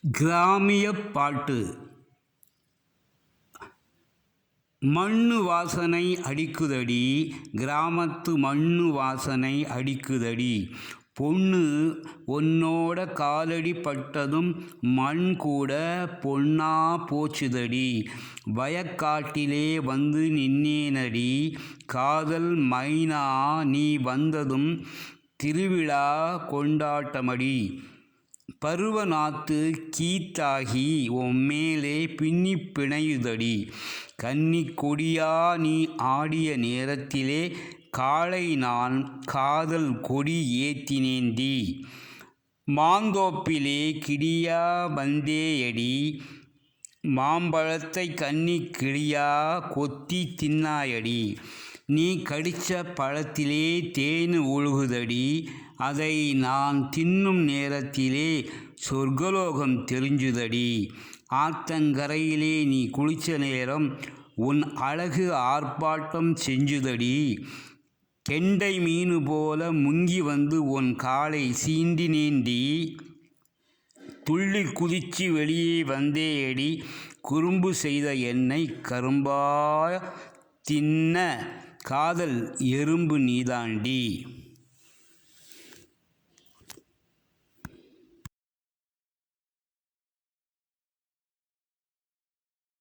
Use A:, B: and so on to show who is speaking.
A: கிராமிய பாட்டு. மண்ணு வாசனை அடிக்குதடி கிராமத்து மண்ணு வாசனை அடிக்குதடி. பொண்ணு உன்னோட காலடி பட்டதும் மண் கூட பொன்னா போச்சுதடி. வயக்காட்டிலே வந்து நின்னேனடி காதல் மைனா நீ வந்ததும் திருவிழா கொண்டாட்டமடி. பருவநாத்து கீத்தாகி உம்மேலே பின்னி பிணையுதடி. கன்னிக் கொடியா நீ ஆடிய நேரத்திலே காலை நான் காதல் கொடி ஏத்தினேந்தி மாந்தோப்பிலே கிடியா வந்தேயடி. மாம்பழத்தை கன்னி கிளியா கொத்தி தின்னாயடி. நீ கடிச்ச பழத்திலே தேன் ஒழுகுதடி அதை நான் தின்னும் நேரத்திலே சொர்க்கலோகம் தெரிஞ்சுதடி. ஆத்தங்கரையிலே நீ குளிச்ச நேரம் உன் அழகு ஆர்ப்பாட்டம் செஞ்சுதடி. கெண்டை மீனு போல முங்கி வந்து உன் காலை சீண்டி நீண்டி துள்ளி குதிச்சு வெளியே வந்தேயடி. குறும்பு செய்த என்னை கரும்பா தின்ன காதல் எறும்பு நீதாண்டி.